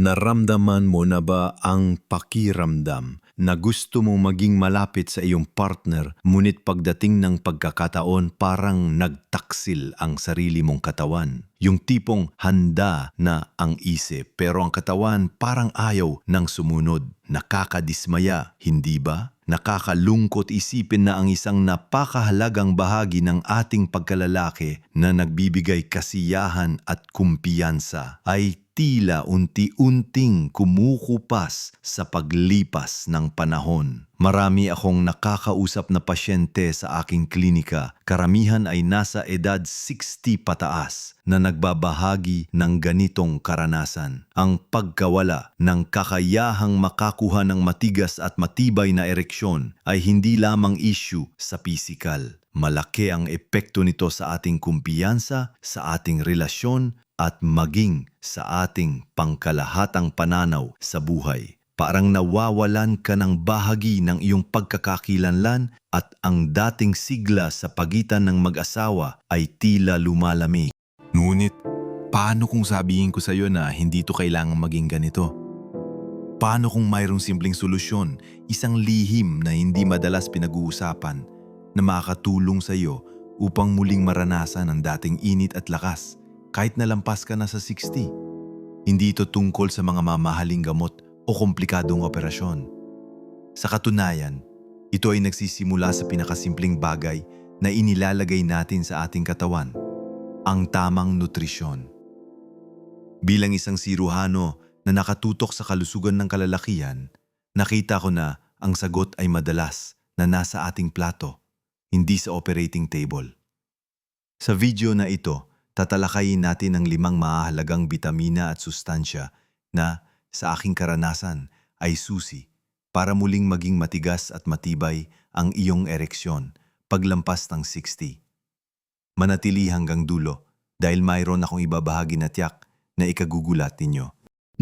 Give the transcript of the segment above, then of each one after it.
Naramdaman mo na ba ang pakiramdam na gusto mong maging malapit sa iyong partner ngunit pagdating ng pagkakataon parang nagtaksil ang sarili mong katawan? Yung tipong handa na ang isip pero ang katawan parang ayaw ng sumunod. Nakakadismaya, hindi ba? Nakakalungkot isipin na ang isang napakahalagang bahagi ng ating pagkalalaki na nagbibigay kasiyahan at kumpiyansa ay tila unti-unting kumukupas sa paglipas ng panahon. Marami akong nakakausap na pasyente sa aking klinika. Karamihan ay nasa edad 60 pataas na nagbabahagi ng ganitong karanasan. Ang pagkawala ng kakayahang makakuha ng matigas at matibay na ereksyon ay hindi lamang issue sa pisikal. Malaki ang epekto nito sa ating kumpiyansa, sa ating relasyon at maging sa ating pangkalahatang pananaw sa buhay. Parang nawawalan ka ng bahagi ng iyong pagkakakilanlan at ang dating sigla sa pagitan ng mag-asawa ay tila lumalamig. Ngunit, paano kung sabihin ko sa iyo na hindi to kailangang maging ganito? Paano kung mayroong simpleng solusyon, isang lihim na hindi madalas pinag-uusapan na makakatulong sa iyo upang muling maranasan ang dating init at lakas kahit nalampas ka na sa 60? Hindi ito tungkol sa mga mamahaling gamot o komplikadong operasyon. Sa katunayan, ito ay nagsisimula sa pinakasimpleng bagay na inilalagay natin sa ating katawan, ang tamang nutrisyon. Bilang isang siruhano na nakatutok sa kalusugan ng kalalakihan, nakita ko na ang sagot ay madalas na nasa ating plato, hindi sa operating table. Sa video na ito, tatalakayin natin ang limang mahalagang bitamina at sustansya na, sa aking karanasan, ay susi para muling maging matigas at matibay ang iyong ereksyon paglampas ng 60. Manatili hanggang dulo dahil mayroon akong ibabahagi na tiyak na ikagugulat ninyo.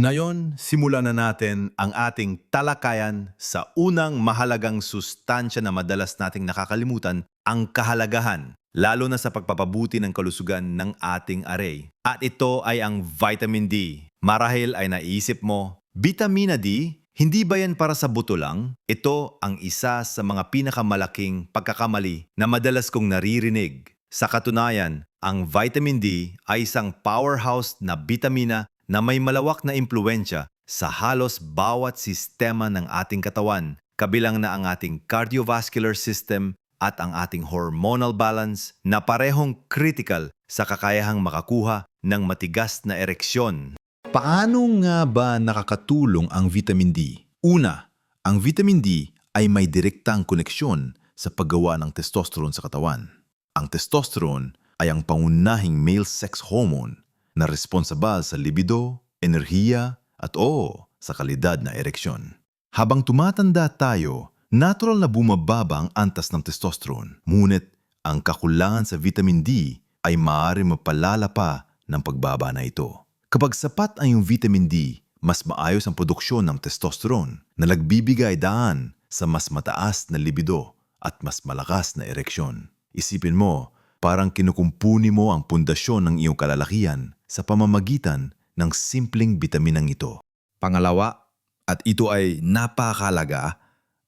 Ngayon, simulan na natin ang ating talakayan sa unang mahalagang sustansya na madalas nating nakakalimutan, ang kahalagahan, lalo na sa pagpapabuti ng kalusugan ng ating array. At ito ay ang vitamin D. Marahil ay naisip mo, vitamina D, hindi ba yan para sa buto lang? Ito ang isa sa mga pinakamalaking pagkakamali na madalas kong naririnig. Sa katunayan, ang vitamin D ay isang powerhouse na bitamina na may malawak na impluensya sa halos bawat sistema ng ating katawan, kabilang na ang ating cardiovascular system at ang ating hormonal balance na parehong critical sa kakayahang makakuha ng matigas na ereksyon. Paano nga ba nakakatulong ang vitamin D? Una, ang vitamin D ay may direktang koneksyon sa paggawa ng testosterone sa katawan. Ang testosterone ay ang pangunahing male sex hormone na responsabal sa libido, enerhiya, at oo, sa kalidad na ereksyon. Habang tumatanda tayo, natural na bumababa ang antas ng testosterone. Ngunit ang kakulangan sa vitamin D ay maaari mapalala pa ng pagbaba na ito. Kapag sapat ang iyong vitamin D, mas maayos ang produksyon ng testosterone na nagbibigay daan sa mas mataas na libido at mas malakas na ereksyon. Isipin mo, parang kinukumpuni mo ang pundasyon ng iyong kalalakihan sa pamamagitan ng simpleng bitaminang ito. Pangalawa, at ito ay napakalaga,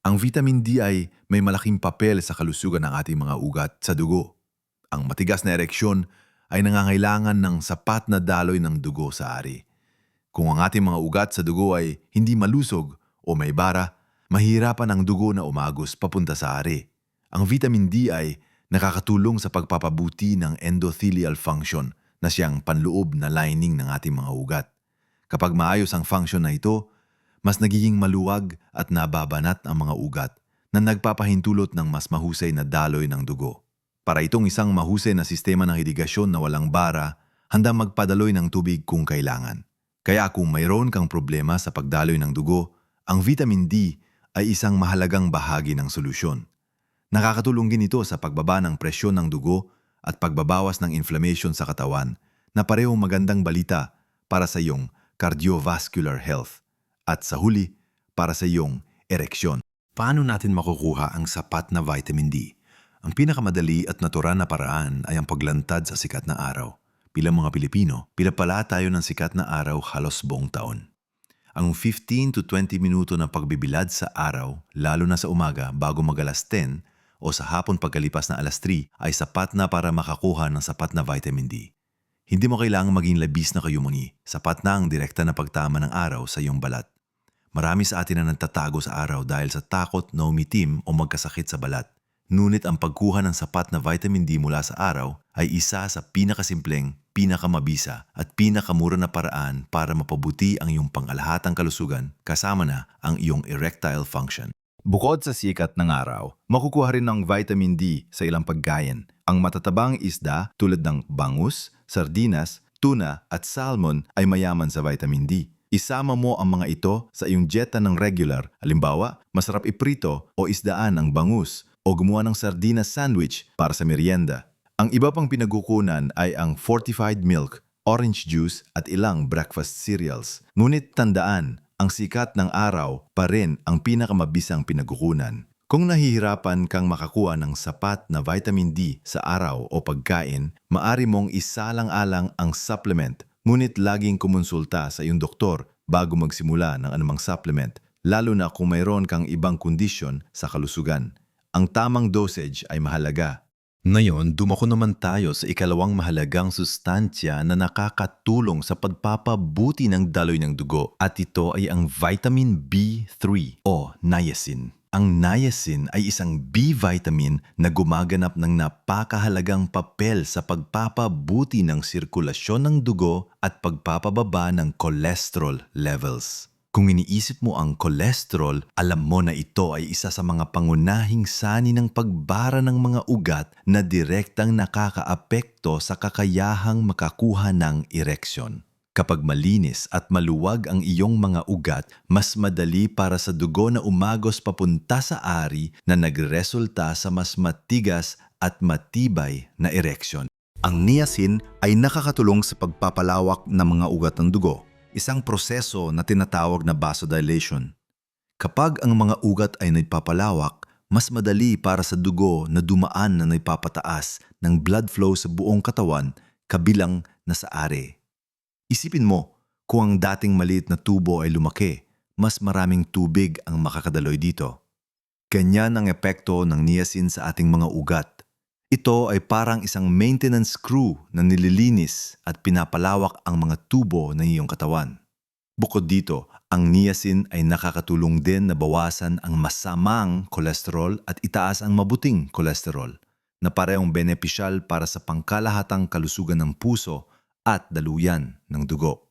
ang vitamin D ay may malaking papel sa kalusugan ng ating mga ugat sa dugo. Ang matigas na ereksyon ay nangangailangan ng sapat na daloy ng dugo sa ari. Kung ang ating mga ugat sa dugo ay hindi malusog o may bara, mahirapan ang dugo na umagos papunta sa ari. Ang vitamin D ay nakakatulong sa pagpapabuti ng endothelial function na siyang panloob na lining ng ating mga ugat. Kapag maayos ang function na ito, mas nagiging maluwag at nababanat ang mga ugat na nagpapahintulot ng mas mahusay na daloy ng dugo. Para itong isang mahusay na sistema ng irigasyon na walang bara, handang magpadaloy ng tubig kung kailangan. Kaya kung mayroon kang problema sa pagdaloy ng dugo, ang vitamin D ay isang mahalagang bahagi ng solusyon. Nakakatulong din ito sa pagbaba ng presyon ng dugo at pagbabawas ng inflammation sa katawan na parehong magandang balita para sa iyong cardiovascular health at sa huli para sa iyong ereksyon. Paano natin makukuha ang sapat na vitamin D? Ang pinakamadali at natural na paraan ay ang paglantad sa sikat na araw. Bilang mga Pilipino, pinapala tayo ng sikat na araw halos buong taon. Ang 15 to 20 minuto na pagbibilad sa araw, lalo na sa umaga bago magalas 10 o sa hapon pagkalipas na alas 3 ay sapat na para makakuha ng sapat na vitamin D. Hindi mo kailangang maging labis na kayumuni. Sapat na ang direkta na pagtama ng araw sa iyong balat. Marami sa atin na nagtatago sa araw dahil sa takot na umitim o magkasakit sa balat. Ngunit ang pagkuha ng sapat na vitamin D mula sa araw ay isa sa pinakasimpleng, pinakamabisa at pinakamura na paraan para mapabuti ang iyong pangalahatang kalusugan kasama na ang iyong erectile function. Bukod sa sikat ng araw, makukuha rin ng vitamin D sa ilang pagkain. Ang matatabang isda tulad ng bangus, sardinas, tuna at salmon ay mayaman sa vitamin D. Isama mo ang mga ito sa iyong dieta ng regular. Halimbawa, masarap iprito o isdaan ang bangus o gumawa ng sardinas sandwich para sa merienda. Ang iba pang pinagukunan ay ang fortified milk, orange juice at ilang breakfast cereals. Ngunit tandaan, ang sikat ng araw pa rin ang pinakamabisang pinagukunan. Kung nahihirapan kang makakuha ng sapat na vitamin D sa araw o pagkain, maari mong isalang-alang ang supplement, ngunit laging kumonsulta sa iyong doktor bago magsimula ng anumang supplement, lalo na kung mayroon kang ibang kondisyon sa kalusugan. Ang tamang dosage ay mahalaga Ngayon, dumako naman tayo sa ikalawang mahalagang sustansya na nakakatulong sa pagpapabuti ng daloy ng dugo at ito ay ang vitamin B3 o niacin. Ang niacin ay isang B vitamin na gumaganap ng napakahalagang papel sa pagpapabuti ng sirkulasyon ng dugo at pagpapababa ng cholesterol levels. Kung iniisip mo ang cholesterol, alam mo na ito ay isa sa mga pangunahing sani ng pagbara ng mga ugat na direktang nakakaapekto sa kakayahang makakuha ng ereksyon. Kapag malinis at maluwag ang iyong mga ugat, mas madali para sa dugo na umagos papunta sa ari na nagresulta sa mas matigas at matibay na ereksyon. Ang niacin ay nakakatulong sa pagpapalawak ng mga ugat ng dugo, isang proseso na tinatawag na vasodilation. Kapag ang mga ugat ay nagpapalawak, mas madali para sa dugo na dumaan na nagpapataas ng blood flow sa buong katawan kabilang na sa are. Isipin mo, kung ang dating maliit na tubo ay lumaki, mas maraming tubig ang makakadaloy dito. Ganyan ang epekto ng niacin sa ating mga ugat. Ito ay parang isang maintenance screw na nililinis at pinapalawak ang mga tubo ng iyong katawan. Bukod dito, ang niacin ay nakakatulong din na bawasan ang masamang kolesterol at itaas ang mabuting kolesterol na parehong benepisyal para sa pangkalahatang kalusugan ng puso at daluyan ng dugo.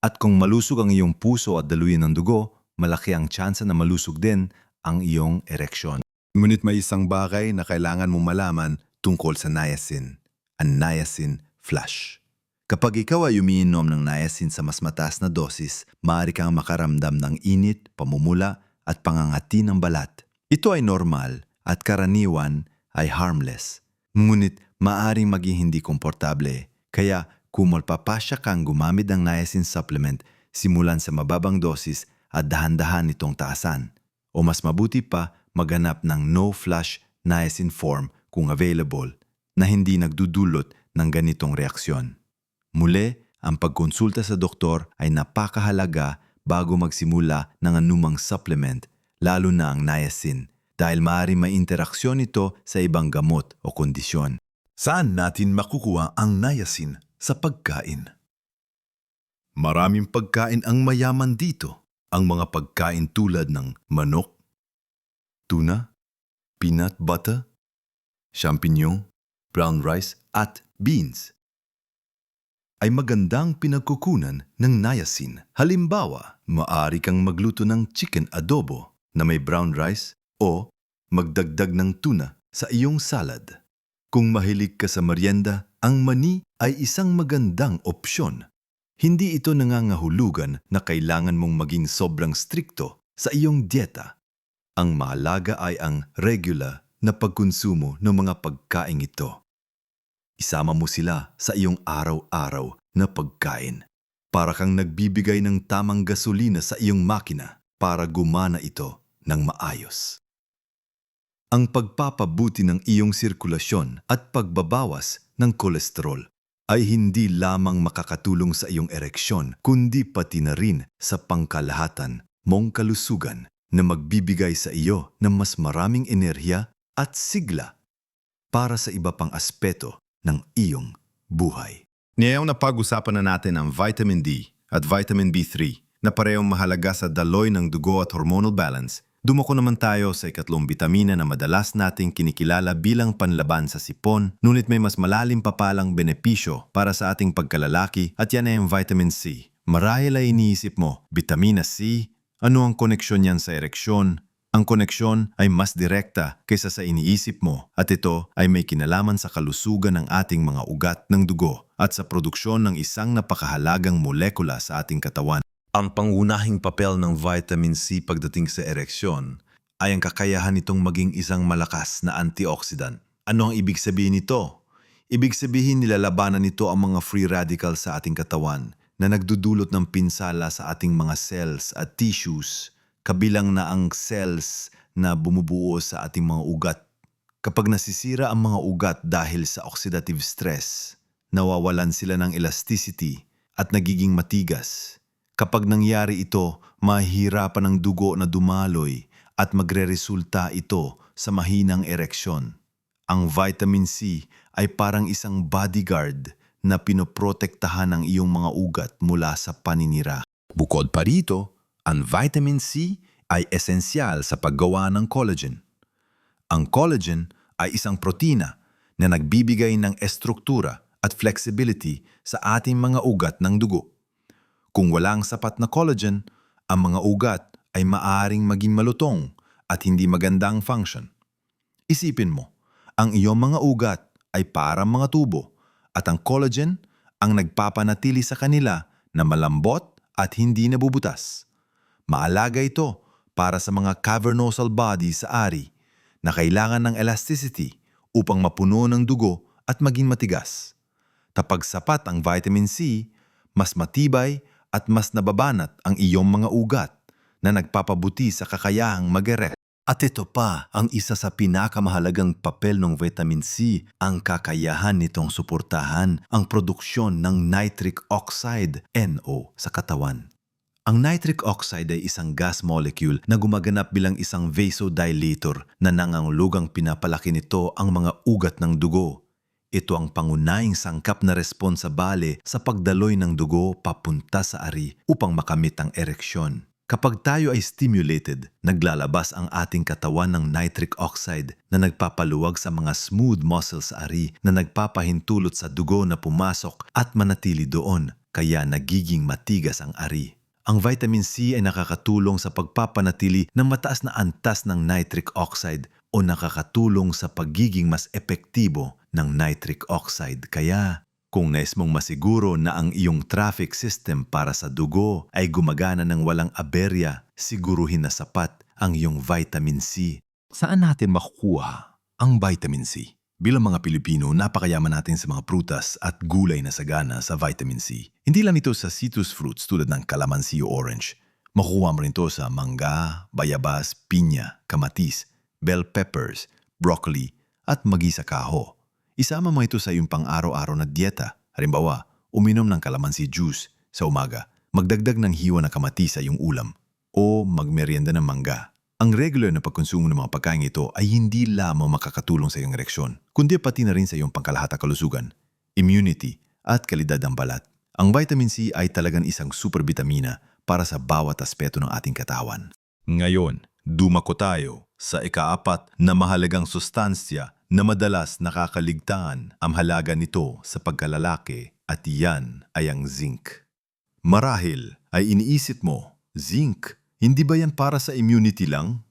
At kung malusog ang iyong puso at daluyan ng dugo, malaki ang tsansa na malusog din ang iyong ereksyon. Ngunit may isang bagay na kailangan mong malaman tungkol sa niacin, ang niacin flush. Kapag ikaw ay umiinom ng niacin sa mas mataas na dosis, maaari kang makaramdam ng init, pamumula at pangangati ng balat. Ito ay normal at karaniwan ay harmless. Ngunit maaaring maging hindi komportable. Kaya kung magpapasya kang gumamit ng niacin supplement, simulan sa mababang dosis at dahan-dahan itong taasan. O mas mabuti pa, maghanap ng no-flush niacin form kung available na hindi nagdudulot ng ganitong reaksyon. Muli, ang pagkonsulta sa doktor ay napakahalaga bago magsimula ng anumang supplement, lalo na ang niacin, dahil maaari may interaksyon ito sa ibang gamot o kondisyon. Saan natin makukuha ang niacin sa pagkain? Maraming pagkain ang mayaman dito. Ang mga pagkain tulad ng manok, tuna, peanut butter, champignon, brown rice at beans ay magandang pinagkukunan ng niacin. Halimbawa, maari kang magluto ng chicken adobo na may brown rice o magdagdag ng tuna sa iyong salad. Kung mahilig ka sa merienda, ang mani ay isang magandang opsyon. Hindi ito nangangahulugan na kailangan mong maging sobrang strikto sa iyong dieta. Ang mahalaga ay ang regular na pagkonsumo ng mga pagkain ito. Isama mo sila sa iyong araw-araw na pagkain para kang nagbibigay ng tamang gasolina sa iyong makina para gumana ito ng maayos. Ang pagpapabuti ng iyong sirkulasyon at pagbabawas ng kolesterol ay hindi lamang makakatulong sa iyong ereksyon, kundi pati na rin sa pangkalahatan mong kalusugan na magbibigay sa iyo ng mas maraming enerhiya at sigla para sa iba pang aspeto ng iyong buhay. Ngayong napag-usapan na natin ang vitamin D at vitamin B3 na parehong mahalaga sa daloy ng dugo at hormonal balance, dumako naman tayo sa ikatlong bitamina na madalas nating kinikilala bilang panlaban sa sipon, ngunit may mas malalim pa palang benepisyo para sa ating pagkalalaki at yan ay ang vitamin C. Marahil ay iniisip mo, vitamina C, ano ang koneksyon niyan sa ereksyon? Ang koneksyon ay mas direkta kaysa sa iniisip mo at ito ay may kinalaman sa kalusugan ng ating mga ugat ng dugo at sa produksyon ng isang napakahalagang molekula sa ating katawan. Ang pangunahing papel ng vitamin C pagdating sa ereksyon ay ang kakayahan nitong maging isang malakas na antioxidant. Ano ang ibig sabihin nito? Ibig sabihin nilalabanan nito ang mga free radicals sa ating katawan na nagdudulot ng pinsala sa ating mga cells at tissues, kabilang na ang cells na bumubuo sa ating mga ugat. Kapag nasisira ang mga ugat dahil sa oxidative stress, nawawalan sila ng elasticity at nagiging matigas. Kapag nangyari ito, mahihirapan ang dugo na dumaloy at magreresulta ito sa mahinang ereksyon. Ang vitamin C ay parang isang bodyguard na pinoprotektahan ang iyong mga ugat mula sa paninira. Bukod pa rito, ang vitamin C ay esensyal sa paggawa ng collagen. Ang collagen ay isang protina na nagbibigay ng estruktura at flexibility sa ating mga ugat ng dugo. Kung walang sapat na collagen, ang mga ugat ay maaring maging malutong at hindi magandang function. Isipin mo, ang iyong mga ugat ay parang mga tubo at ang collagen ang nagpapanatili sa kanila na malambot at hindi nabubutas. Maalaga ito para sa mga cavernosal body sa ari na kailangan ng elasticity upang mapuno ng dugo at maging matigas. Kapag sapat ang vitamin C, mas matibay at mas nababanat ang iyong mga ugat na nagpapabuti sa kakayahang mag-erect. At ito pa, ang isa sa pinakamahalagang papel ng vitamin C, ang kakayahan nitong suportahan ang produksyon ng nitric oxide, NO, sa katawan. Ang nitric oxide ay isang gas molecule na gumaganap bilang isang vasodilator na nangangulugang pinapalaki nito ang mga ugat ng dugo. Ito ang pangunahing sangkap na responsabale sa pagdaloy ng dugo papunta sa ari upang makamit ang ereksyon. Kapag tayo ay stimulated, naglalabas ang ating katawan ng nitric oxide na nagpapaluwag sa mga smooth muscles sa ari na nagpapahintulot sa dugo na pumasok at manatili doon, kaya nagiging matigas ang ari. Ang vitamin C ay nakakatulong sa pagpapanatili ng mataas na antas ng nitric oxide o nakakatulong sa pagiging mas epektibo ng nitric oxide. Kaya kung nais mong masiguro na ang iyong traffic system para sa dugo ay gumagana ng walang aberya, siguruhin na sapat ang iyong vitamin C. Saan natin makukuha ang vitamin C? Bilang mga Pilipino, napakayaman natin sa mga prutas at gulay na sagana sa vitamin C. Hindi lang ito sa citrus fruits tulad ng calamansi o orange. Makukuha mo rin ito sa mangga, bayabas, pinya, kamatis, bell peppers, broccoli, at magi sa kaho. Isama mo ito sa iyong pang-araw-araw na dieta. Halimbawa, uminom ng kalamansi juice sa umaga, magdagdag ng hiwa na kamatis sa iyong ulam, o magmerienda ng mangga. Ang regular na pagkonsumo ng mga pagkain ito ay hindi lamang makakatulong sa iyong ereksyon, kundi pati na rin sa iyong pangkalahata kalusugan, immunity, at kalidad ng balat. Ang vitamin C ay talagang isang superbitamina para sa bawat aspeto ng ating katawan. Ngayon, dumako tayo sa ikaapat na mahalagang sustansya na madalas nakakaligtaan ang halaga nito sa pagkalalaki at iyan ay ang zinc. Marahil ay iniisip mo, zinc, hindi ba yan para sa immunity lang?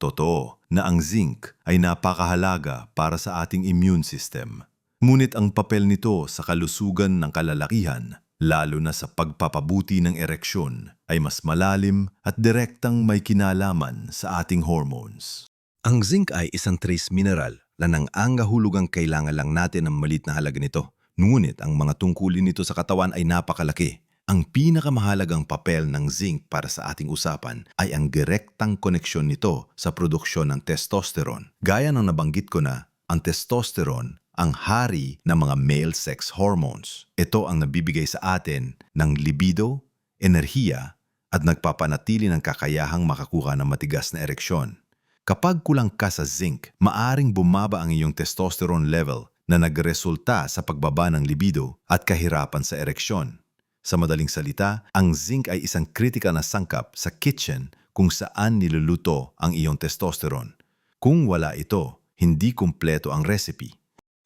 Totoo na ang zinc ay napakahalaga para sa ating immune system. Ngunit ang papel nito sa kalusugan ng kalalakihan, lalo na sa pagpapabuti ng ereksyon, ay mas malalim at direktang may kinalaman sa ating hormones. Ang zinc ay isang trace mineral na nang angahulugang kailangan lang natin ng malit na halaga nito. Ngunit ang mga tungkulin nito sa katawan ay napakalaki. Ang pinakamahalagang papel ng zinc para sa ating usapan ay ang direktang koneksyon nito sa produksyon ng testosterone. Gaya ng nabanggit ko na, ang testosterone ang hari ng mga male sex hormones. Ito ang nabibigay sa atin ng libido, enerhiya, at nagpapanatili ng kakayahang makakuha ng matigas na ereksyon. Kapag kulang ka sa zinc, maaring bumaba ang iyong testosterone level na nagresulta sa pagbaba ng libido at kahirapan sa ereksyon. Sa madaling salita, ang zinc ay isang kritikal na sangkap sa kitchen kung saan niluluto ang iyong testosterone. Kung wala ito, hindi kumpleto ang recipe.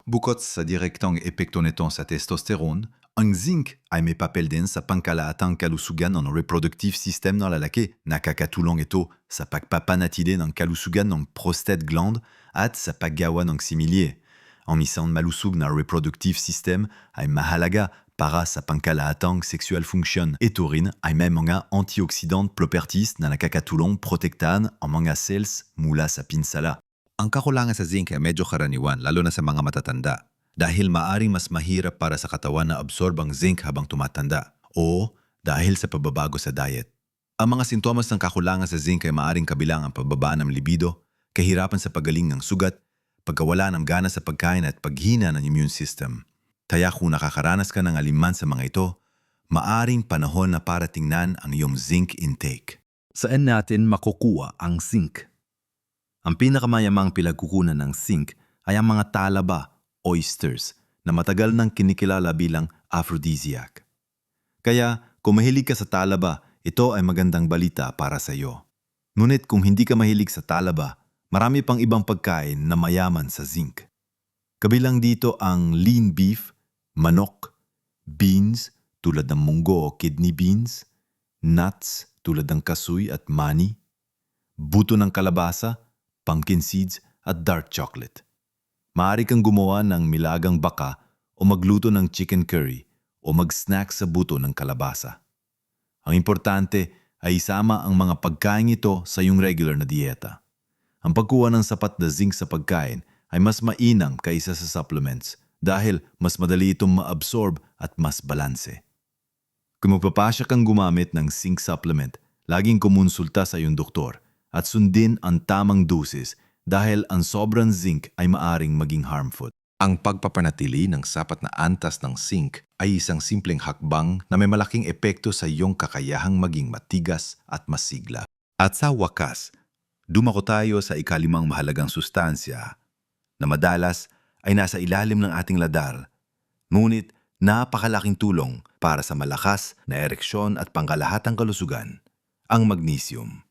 Bukod sa direktang epekto nito sa testosterone, ang zinc ay may papel din sa pangkalahatang kalusugan ng reproductive system ng lalaki. Nakakatulong ito sa pagpapanatili ng kalusugan ng prostate gland at sa paggawa ng similye. Ang isang malusog na reproductive system ay mahalaga para sa pangkalahatang sexual function. Ito rin ay may mga antioxidant properties na nakakatulong protektahan ang mga cells mula sa pinsala. Ang kakulangan sa zinc ay medyo karaniwan lalo na sa mga matatanda dahil maaring mas mahirap para sa katawan na absorb ang zinc habang tumatanda o dahil sa pababago sa diet. Ang mga sintomas ng kakulangan sa zinc ay maaring kabilang ang pababa ng libido, kahirapan sa pagaling ng sugat, pagkawala ng gana sa pagkain at paghina ng immune system. Kaya kung nakakaranas ka ng aliman sa mga ito, maaring panahon na para tingnan ang iyong zinc intake. Saan natin makukuha ang zinc? Ang pinakamayamang pinagkukunan ng zinc ay ang mga talaba, oysters, na matagal nang kinikilala bilang aphrodisiac. Kaya kung mahilig ka sa talaba, ito ay magandang balita para sa iyo. Ngunit kung hindi ka mahilig sa talaba, marami pang ibang pagkain na mayaman sa zinc. Kabilang dito ang lean beef, manok, beans tulad ng munggo o kidney beans, nuts tulad ng kasoy at mani, buto ng kalabasa, pumpkin seeds at dark chocolate. Maaari kang gumawa ng milagang baka o magluto ng chicken curry o mag-snack sa buto ng kalabasa. Ang importante ay isama ang mga pagkain ito sa iyong regular na dieta. Ang pagkuha ng sapat na zinc sa pagkain ay mas mainam kaysa sa supplements dahil mas madali itong ma-absorb at mas balanse. Kung magpapasya kang gumamit ng zinc supplement, laging kumonsulta sa iyong doktor at sundin ang tamang dosis dahil ang sobrang zinc ay maaring maging harmful. Ang pagpapanatili ng sapat na antas ng zinc ay isang simpleng hakbang na may malaking epekto sa iyong kakayahang maging matigas at masigla. At sa wakas, dumako tayo sa ikalimang mahalagang sustansya na madalas ay nasa ilalim ng ating ladar, ngunit napakalaking tulong para sa malakas na ereksyon at pangkalahatang kalusugan, ang magnesium.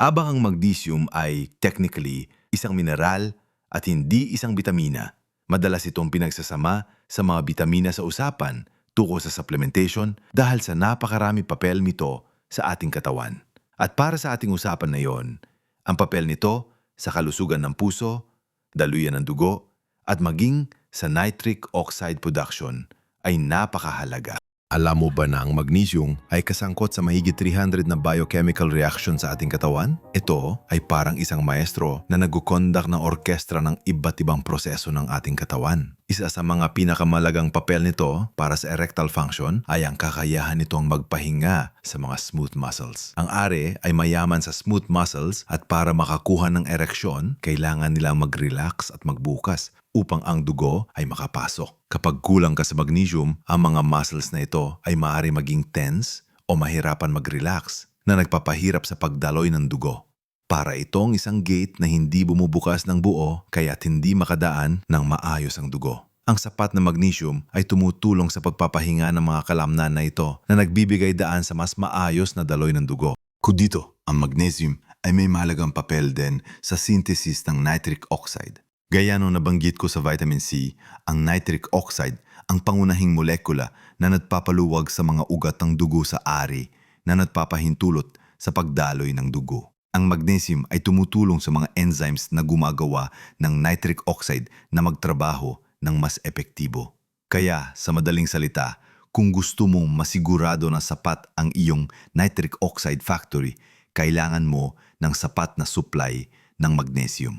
Abang ang magnesium ay technically isang mineral at hindi isang bitamina, madalas itong pinagsasama sa mga bitamina sa usapan tuko sa supplementation dahil sa napakarami papel nito sa ating katawan. At para sa ating usapan na yon, ang papel nito sa kalusugan ng puso, daluyan ng dugo, at maging sa nitric oxide production ay napakahalaga. Alam mo ba na ang magnesium ay kasangkot sa mahigit 300 na biochemical reaction sa ating katawan? Ito ay parang isang maestro na nagkukondak ng orkestra ng iba't ibang proseso ng ating katawan. Isa sa mga pinakamalagang papel nito para sa erectile function ay ang kakayahan nitong magpahinga sa mga smooth muscles. Ang are ay mayaman sa smooth muscles at para makakuha ng ereksyon, kailangan nilang mag-relax at magbukas upang ang dugo ay makapasok. Kapag kulang ka sa magnesium, ang mga muscles na ito ay maaari maging tense o mahirapan mag-relax na nagpapahirap sa pagdaloy ng dugo. Para itong isang gate na hindi bumubukas ng buo kaya't hindi makadaan ng maayos ang dugo. Ang sapat na magnesium ay tumutulong sa pagpapahinga ng mga kalamnan na ito na nagbibigay daan sa mas maayos na daloy ng dugo. Kudito, ang magnesium ay may mahalagang papel din sa synthesis ng nitric oxide. Gaya nung nabanggit ko sa vitamin C, ang nitric oxide ang pangunahing molekula na nagpapaluwag sa mga ugat ng dugo sa ari na nagpapahintulot sa pagdaloy ng dugo. Ang magnesium ay tumutulong sa mga enzymes na gumagawa ng nitric oxide na magtrabaho ng mas epektibo. Kaya, sa madaling salita, kung gusto mong masigurado na sapat ang iyong nitric oxide factory, kailangan mo ng sapat na supply ng magnesium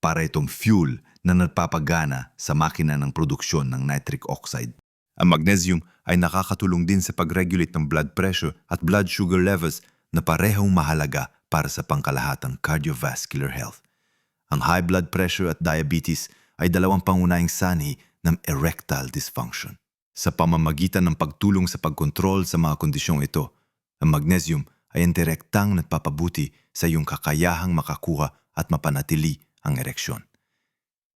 para itong fuel na nagpapagana sa makina ng produksyon ng nitric oxide. Ang magnesium ay nakakatulong din sa pag-regulate ng blood pressure at blood sugar levels na parehong mahalaga para sa pangkalahatang cardiovascular health. Ang high blood pressure at diabetes ay dalawang pangunahing sanhi ng erectile dysfunction. Sa pamamagitan ng pagtulong sa pagkontrol sa mga kondisyong ito, ang magnesium ay ang direktang nagpapabuti sa iyong kakayahang makakuha at mapanatili ang ereksyon.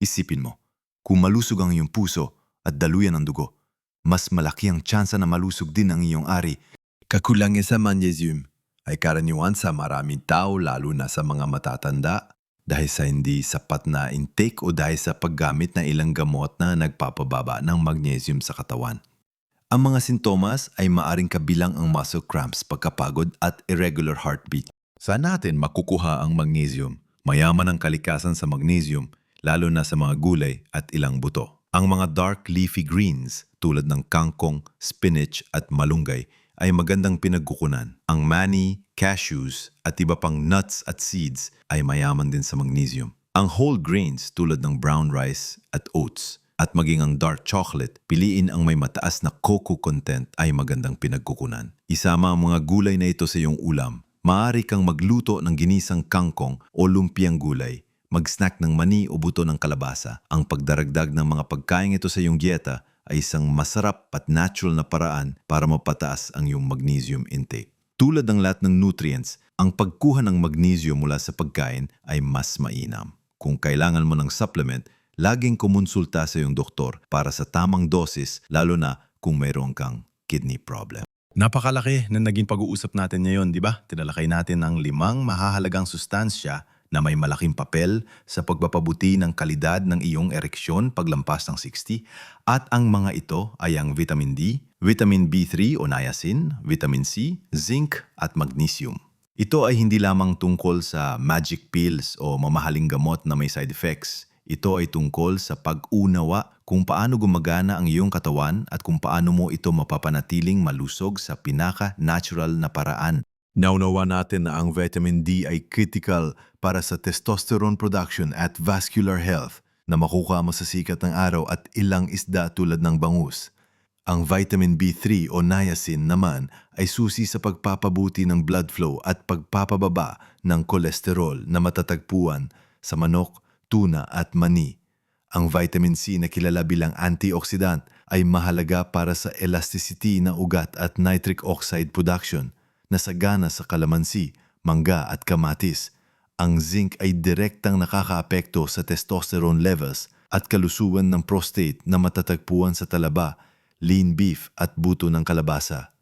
Isipin mo, kung malusog ang iyong puso at daluyan ng dugo, mas malaki ang tsansa na malusog din ang iyong ari Kakulangan sa magnesium ay karaniwan sa maraming tao lalo na sa mga matatanda dahil sa hindi sapat na intake o dahil sa paggamit ng ilang gamot na nagpapababa ng magnesium sa katawan. Ang mga sintomas ay maaring kabilang ang muscle cramps, pagkapagod at irregular heartbeat. Saan natin makukuha ang magnesium? Mayaman ang kalikasan sa magnesium, lalo na sa mga gulay at ilang buto. Ang mga dark leafy greens tulad ng kangkong, spinach at malunggay ay magandang pinagkukunan. Ang mani, cashews at iba pang nuts at seeds ay mayaman din sa magnesium. Ang whole grains tulad ng brown rice at oats at maging ang dark chocolate, piliin ang may mataas na cocoa content ay magandang pinagkukunan. Isama ang mga gulay na ito sa iyong ulam. Maaari kang magluto ng ginisang kangkong o lumpiang gulay, mag-snack ng mani o buto ng kalabasa. Ang pagdaragdag ng mga pagkain ito sa iyong dieta ay isang masarap at natural na paraan para mapataas ang iyong magnesium intake. Tulad ng lahat ng nutrients, ang pagkuha ng magnesium mula sa pagkain ay mas mainam. Kung kailangan mo ng supplement, laging kumonsulta sa iyong doktor para sa tamang dosis lalo na kung mayroon kang kidney problem. Napakalaki na naging pag-uusap natin ngayon, di ba? Tinalakay natin ang limang mahahalagang sustansya na may malaking papel sa pagpapabuti ng kalidad ng iyong ereksyon paglampas ng 60 at ang mga ito ay ang vitamin D, vitamin B3 o niacin, vitamin C, zinc at magnesium. Ito ay hindi lamang tungkol sa magic pills o mamahaling gamot na may side effects. Ito ay tungkol sa pag-unawa kung paano gumagana ang iyong katawan at kung paano mo ito mapapanatiling malusog sa pinaka-natural na paraan. Naunawa natin na ang vitamin D ay critical para sa testosterone production at vascular health na makukuha mo sa sikat ng araw at ilang isda tulad ng bangus. Ang vitamin B3 o niacin naman ay susi sa pagpapabuti ng blood flow at pagpapababa ng kolesterol na matatagpuan sa manok, tuna at mani. Ang vitamin C na kilala bilang antioxidant ay mahalaga para sa elasticity ng ugat at nitric oxide production na sagana sa kalamansi, mangga at kamatis. Ang zinc ay direktang nakakaapekto sa testosterone levels at kalusugan ng prostate na matatagpuan sa talaba, lean beef at buto ng kalabasa.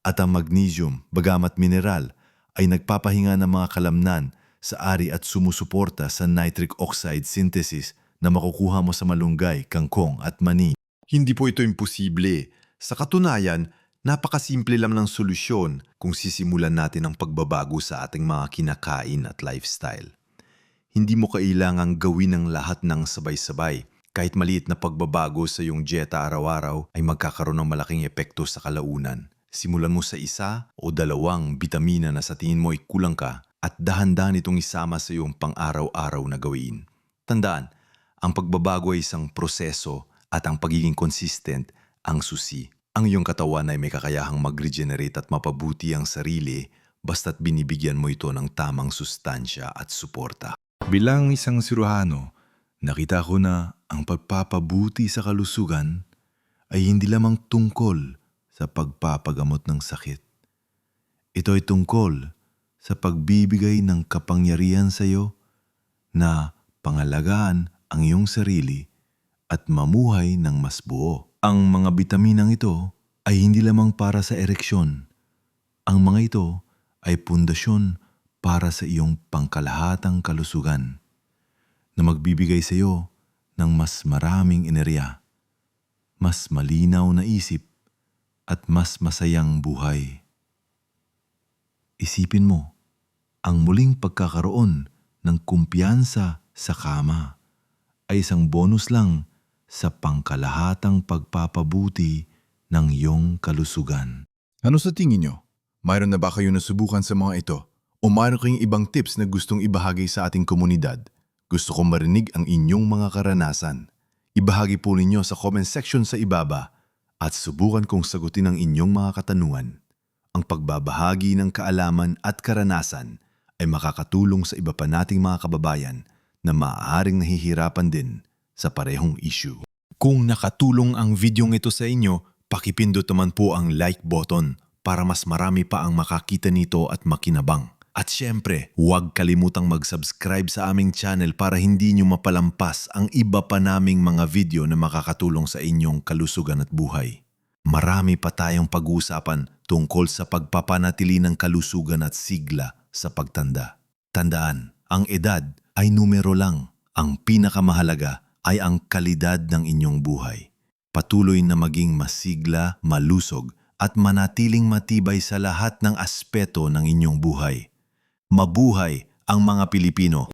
At ang magnesium, bagamat mineral, ay nagpapahinga ng mga kalamnan sa ari at sumusuporta sa nitric oxide synthesis na makukuha mo sa malunggay, kangkong at mani. Hindi po ito imposible. Sa katunayan, napakasimple lang ng solusyon kung sisimulan natin ang pagbabago sa ating mga kinakain at lifestyle. Hindi mo kailangang gawin ang lahat ng sabay-sabay. Kahit maliit na pagbabago sa iyong dieta araw-araw ay magkakaroon ng malaking epekto sa kalaunan. Simulan mo sa isa o dalawang bitamina na sa tingin mo ay kulang ka at dahan-dahan itong isama sa iyong pang-araw-araw na gawin. Tandaan, ang pagbabago ay isang proseso at ang pagiging consistent ang susi. Ang iyong katawan ay may kakayahang mag-regenerate at mapabuti ang sarili basta't binibigyan mo ito ng tamang sustansya at suporta. Bilang isang siruhano, nakita ko na ang pagpapabuti sa kalusugan ay hindi lamang tungkol sa pagpapagamot ng sakit. Ito ay tungkol sa pagbibigay ng kapangyarihan sa iyo na pangalagaan ang iyong sarili at mamuhay ng mas buo. Ang mga bitaminang ito ay hindi lamang para sa ereksyon. Ang mga ito ay pundasyon para sa iyong pangkalahatang kalusugan na magbibigay sa iyo ng mas maraming enerhiya, mas malinaw na isip at mas masayang buhay. Isipin mo, ang muling pagkakaroon ng kumpiyansa sa kama ay isang bonus lang sa pangkalahatang pagpapabuti ng iyong kalusugan. Ano sa tingin nyo? Mayroon na ba kayo nasubukan sa mga ito? O mayroon kayong ibang tips na gustong ibahagi sa ating komunidad? Gusto kong marinig ang inyong mga karanasan. Ibahagi po ninyo sa comment section sa ibaba at subukan kong sagutin ang inyong mga katanungan. Ang pagbabahagi ng kaalaman at karanasan ay makakatulong sa iba pa nating mga kababayan na maaaring nahihirapan din sa parehong issue. Kung nakatulong ang videong ito sa inyo, pakipindot naman po ang like button para mas marami pa ang makakita nito at makinabang. At syempre, huwag kalimutang mag-subscribe sa aming channel para hindi nyo mapalampas ang iba pa naming mga video na makakatulong sa inyong kalusugan at buhay. Marami pa tayong pag-uusapan tungkol sa pagpapanatili ng kalusugan at sigla sa pagtanda. Tandaan, ang edad ay numero lang. Ang pinakamahalaga ay ang kalidad ng inyong buhay. Patuloy na maging masigla, malusog at manatiling matibay sa lahat ng aspeto ng inyong buhay. Mabuhay ang mga Pilipino!